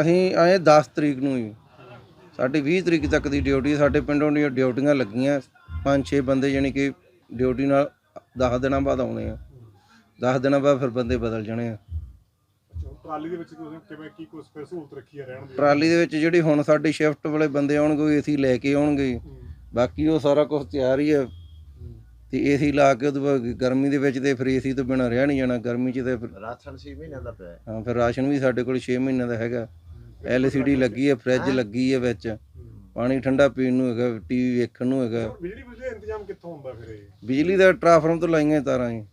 ਅਸੀਂ ਆਏ 10 ਤਰੀਕ ਨੂੰ ਹੀ। ਸਾਡੀ 20 ਤਰੀਕ ਤੱਕ ਦੀ ਡਿਊਟੀ ਸਾਡੇ ਪਿੰਡੋਂ ਦੀਆਂ ਡਿਊਟੀਆਂ ਲੱਗੀਆਂ। ਪੰਜ ਛੇ ਬੰਦੇ ਯਾਨੀ ਕਿ ਡਿਊਟੀ ਨਾਲ 10 ਦਿਨਾਂ ਬਾਅਦ ਆਉਣੇ ਆ। 10 ਦਿਨਾਂ ਬਾਅਦ ਫਿਰ ਬੰਦੇ ਬਦਲ ਜਾਣੇ ਆ। ਟਰਾਲੀ ਦੇ ਵਿੱਚ ਤੁਸੀਂ ਕਿਵੇਂ ਕੀ ਕੁਝ ਫਿਰ ਸਹੂਲਤ ਰੱਖੀ ਹੈ ਰਹਿਣ ਦੀ? ਟਰਾਲੀ ਦੇ ਵਿੱਚ ਜਿਹੜੀ ਹੁਣ ਸਾਡੀ ਸ਼ਿਫਟ ਵਾਲੇ ਬੰਦੇ ਆਉਣਗੇ ਉਹ ਏਸੀ ਲੈ ਕੇ ਆਉਣਗੇ। ਬਾਕੀ ਉਹ ਸਾਰਾ ਕੁਝ ਤਿਆਰ ਹੀ ਹੈ। ਤੇ ਏਸੀ ਲਾ ਕੇ ਬਾਅਦ ਗਰਮੀ ਦੇ ਵਿੱਚ ਤੇ ਫਿਰ ਏਸੀ ਤੋਂ ਬਿਨਾਂ ਰਹਿ ਨਹੀਂ ਜਾਣਾ। ਗਰਮੀ 'ਚ ਤੇ ਫਿਰ ਰਾਸ਼ਨ 6 ਮਹੀਨਿਆਂ ਦਾ ਪਿਆ। ਹਾਂ ਫਿਰ ਰਾਸ਼ਨ ਵੀ ਸਾਡੇ ਕੋਲ 6 ਮਹੀਨਿਆਂ ਦਾ ਹੈਗਾ। LCD ਲੱਗੀ ਹੈ ਫ੍ਰਿਜ ਲੱਗੀ ਹੈ ਵਿੱਚ। ਪਾਣੀ ਠੰਡਾ ਪੀਣ ਨੂੰ ਹੈਗਾ ਟੀਵੀ ਵੇਖਣ ਨੂੰ ਹੈਗਾ। ਬਿਜਲੀ ਬਿਜਲੀ ਦਾ ਇੰਤਜ਼ਾਮ ਕਿੱਥੋਂ ਹੁੰਦਾ ਫਿਰ ਇਹ? ਬਿਜਲੀ ਦਾ ਟਰਾਂਸਫਾਰਮ ਤੋਂ ਲਾਈਆਂ ਤਾਰਾਂ ਜੀ।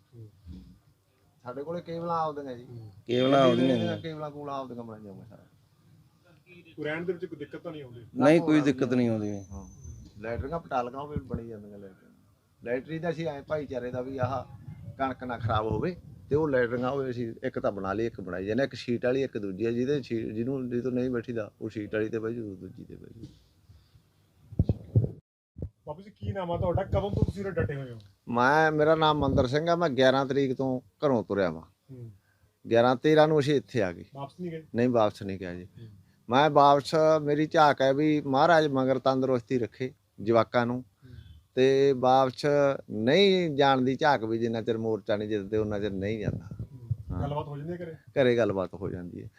ਸਾਡੇ ਕੋਲੇ ਕੇਬਲਾਂ ਆਉਂਦੀਆਂ ਜੀ। ਕੇਬਲਾਂ ਆਉਂਦੀਆਂ ਇਹਦੀਆਂ ਕੇਬਲਾਂ ਕੂਲਾਂ ਆਉਂਦੀਆਂ ਬਣਾਈਆਂ ਹੋਈਆਂ ਸਾਰਾ। ਰਹਿਣ ਦੇ ਵਿੱਚ ਕੋਈ ਦਿੱਕਤ ਤਾਂ ਨਹੀਂ ਆਉਂਦੀ? ਨਹੀਂ ਕੋਈ ਦਿੱਕਤ ਨਹੀਂ ਆਉਂਦੀ। ਹਾਂ। ਲੈਟਰੀਆਂ ਪਟਾਲੀਆਂ ਵੀ ਬਣੀ ਜਾਂਦੀਆਂ ਲੈਟਰੀਆਂ। ਲੈਟਰੀ ਦਾ ਅਸੀਂ ਐ ਭਾਈਚਾਰੇ ਦਾ ਵੀ ਆਹ ਕਣਕ ਨਾ ਖਰਾਬ ਹੋਵੇ। ਤੇ ਉਹ ਲੈਟਰੀਆਂ ਹੋਵੇ ਅਸੀਂ ਇੱਕ ਤਾਂ ਬਣਾ ਲਈ ਇੱਕ ਬਣਾਈ ਜਾਂਦੇ ਇੱਕ ਸ਼ੀਟ ਵਾਲੀ ਇੱਕ ਦੂਜੀ ਹੈ ਜਿਹਦੇ ਜਿਹਨੂੰ ਜਿਹਤੋਂ ਨਹੀਂ ਬੈਠੀਦਾ ਉਹ ਸ਼ੀਟ ਵਾਲੀ ਤੇ ਬਹਿ ਜੂ ਦੂਜੀ ਤੇ ਬਹਿ ਜੂ ਬਾਬੂ ਜੀ ਕੀ ਨਾਮ ਆ ਤੁਹਾਡਾ? ਕਦੋਂ ਤੋਂ ਤੁਸੀਂ ਡਟੇ ਹੋਏ ਹੋ? ਮੈਂ ਮੇਰਾ ਨਾਮ ਮੰਦਰ ਸਿੰਘ ਆ ਮੈਂ 11 ਤਰੀਕ ਤੋਂ ਘਰੋਂ ਤੁਰਿਆ ਵਾਂ। ਹੂੰ। 11 13 ਨੂੰ ਅਸੀਂ ਇੱਥੇ ਆ ਗਏ। ਵਾਪਸ ਨਹੀਂ ਗਏ? ਨਹੀਂ ਵਾਪਸ ਨਹੀਂ ਗਿਆ ਜੀ। ਮੈਂ ਵਾਪਸ ਮੇਰੀ ਝਾਕ ਹੈ ਵੀ ਮਹਾਰਾਜ ਮਗਰ ਤੰਦਰੁਸਤੀ ਰੱਖੇ ਜਵਾਕਾਂ ਨੂੰ। ਤੇ ਵਾਪਸ ਨਹੀਂ ਜਾਣ ਦੀ ਝਾਕ ਵੀ ਜਿੰਨਾ ਚਿਰ ਮੋਰਚਾ ਨਹੀਂ ਜਿੱਤਦੇ ਉਹਨਾਂ ਚਿਰ ਨਹੀਂ ਜਾਂਦਾ। ਗੱਲਬਾਤ ਹੋ ਜਾਂਦੀ ਹੈ ਘਰੇ? ਘਰੇ ਗੱਲਬਾਤ ਹੋ ਜਾਂਦੀ ਹੈ।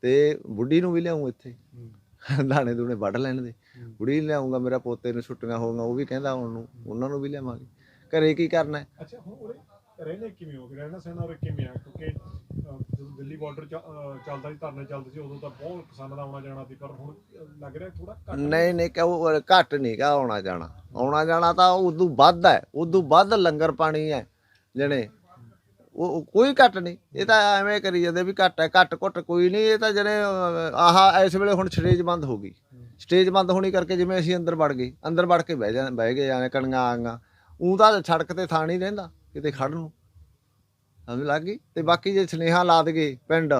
ਤੇ ਬੁੱਢੀ ਨੂੰ ਵੀ ਲਿਆਉਂ ਇੱਥੇ। ਦਾਣੇ ਦੂਣੇ ਵੱਢ ਲੈਣ ਦੇ। ਬੁੜੀ ਲਿਆਉਂਗਾ ਮੇਰਾ ਪੋਤੇ ਨੂੰ ਛੁੱਟੀਆਂ ਹੋਊਗਾ ਉਹ ਵੀ ਕਹਿੰਦਾ ਹੁਣ ਨੂੰ ਉਹਨਾਂ ਨੂੰ ਵੀ ਲਿਆਵਾਂਗੇ। ਘਰੇ ਕੀ ਕਰਨਾ ਹੈ? ਅੱਛਾ ਹੁਣ ਉਰੇ ਰਹਿੰਦੇ ਕਿਵੇਂ ਹੋ? ਰਹਿਣਾ ਸਹਿਣਾ ਉਰੇ ਕਿਵੇਂ ਆ? ਕਿਉਂਕਿ ਦਿੱਲੀ ਬਾਰਡਰ ਚੱਲਦਾ ਸੀ, ਧਰਨੇ ਚੱਲਦੇ ਸੀ, ਉਦੋਂ ਤਾਂ ਬਹੁਤ ਕਿਸਾਨਾਂ ਦਾ ਆਉਣਾ ਜਾਣਾ ਸੀ, ਪਰ ਹੁਣ ਲੱਗ ਰਿਹਾ ਥੋੜਾ ਘੱਟ ਨਹੀਂ ਨਹੀਂ ਕਹੋ ਘੱਟ ਨਹੀਂ ਗਾ ਆਉਣਾ ਜਾਣਾ। ਆਉਣਾ ਜਾਣਾ ਤਾਂ ਉਦੋਂ ਵੱਧ ਹੈ, ਉਦੋਂ ਵੱਧ ਲੰਗਰ ਪਾਣੀ ਹੈ ਜਣੇ ਉਹ ਕੋਈ ਘੱਟ ਨਹੀਂ ਇਹ ਤਾਂ ਐਵੇਂ ਕਰੀ ਜਾਂਦੇ ਵੀ ਘੱਟ ਹੈ, ਘੱਟ ਘੁੱਟ ਕੋਈ ਨਹੀਂ ਇਹ ਤਾਂ ਜਣੇ ਆਹ ਇਸ ਵੇਲੇ ਹੁਣ ਸਟੇਜ ਬੰਦ ਹੋ ਗਈ। ਸਟੇਜ ਬੰਦ ਹੋਣੀ ਕਰਕੇ ਜਿਵੇਂ ਅਸੀਂ ਅੰਦਰ ਵੜ ਗਏ, ਅੰਦਰ ਵੜ ਕੇ ਬਹਿ ਜਾ, ਬਹਿ ਗਏ ਜਾਣੇ ਕਣੀਆਂ ਆਂਗਾ ਉਹ ਤਾਂ ਸੜਕ ਤੇ ਥਾਂ ਨਹੀਂ ਰਹਿੰਦਾ, ਕਿਤੇ ਖੜਨ ਨੂੰ। ਸਮਝ ਲੱਗ ਗਈ? ਤੇ ਬਾਕੀ ਜੇ ਸਨੇਹਾ ਲਾ ਦਗੇ ਪਿੰਡ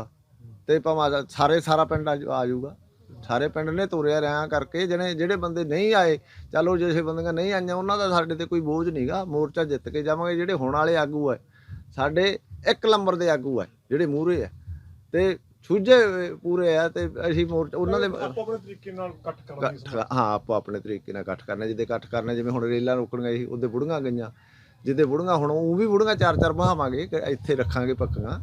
ਤੇ ਭਾਵੇਂ ਸਾਰੇ ਸਾਰਾ ਪਿੰਡ ਆ ਜਾਊਗਾ। ਸਾਰੇ ਪਿੰਡ ਨੇ ਤੁਰਿਆ ਰਿਆਂ ਕਰਕੇ ਜਿਹੜੇ ਜਿਹੜੇ ਬੰਦੇ ਨਹੀਂ ਆਏ ਚਲੋ ਜਿਹੜੇ ਬੰਦੀਆਂ ਨਹੀਂ ਆਈਆਂ ਉਹਨਾਂ ਦਾ ਸਾਡੇ ਤੇ ਕੋਈ ਬੋਝ ਨਹੀਂਗਾ ਮੋਰਚਾ ਜਿੱਤ ਕੇ ਜਾਵਾਂਗੇ ਜਿਹੜੇ ਹੁਣ ਵਾਲੇ ਆਗੂ ਆ। ਸਾਡੇ ਇੱਕ ਨੰਬਰ ਦੇ ਆਗੂ ਆ ਜਿਹੜੇ ਮੂਹਰੇ ਆ। ਤੇ ਸੁਝੇ ਪੂਰੇ ਆ ਤੇ ਅਸੀਂ ਮੋਰਚਾ ਉਹਨਾਂ ਦੇ ਆਪੋ ਆਪਣੇ ਤਰੀਕੇ ਨਾਲ ਇਕੱਠ ਇਕੱਠ ਹਾਂ ਆਪੋ ਆਪਣੇ ਤਰੀਕੇ ਨਾਲ ਇਕੱਠ ਕਰਨਾ ਜਿੱਦੇ ਇਕੱਠ ਕਰਨਾ ਜਿਵੇਂ ਹੁਣ ਰੇਲਾਂ ਰੋਕਣੀਆਂ ਸੀ ਉਹਦੇ ਬੁੜੀਆਂ ਗਈਆਂ। ਜਿੱਦੇ ਬੁੜੀਆਂ ਹੁਣ ਉਹ ਵੀ ਬੁੜੀਆਂ ਚਾਰ ਚਾਰ ਬਹਾਵਾਂਗੇ ਇੱਥੇ ਰੱਖਾਂਗੇ ਪੱਕੀਆਂ।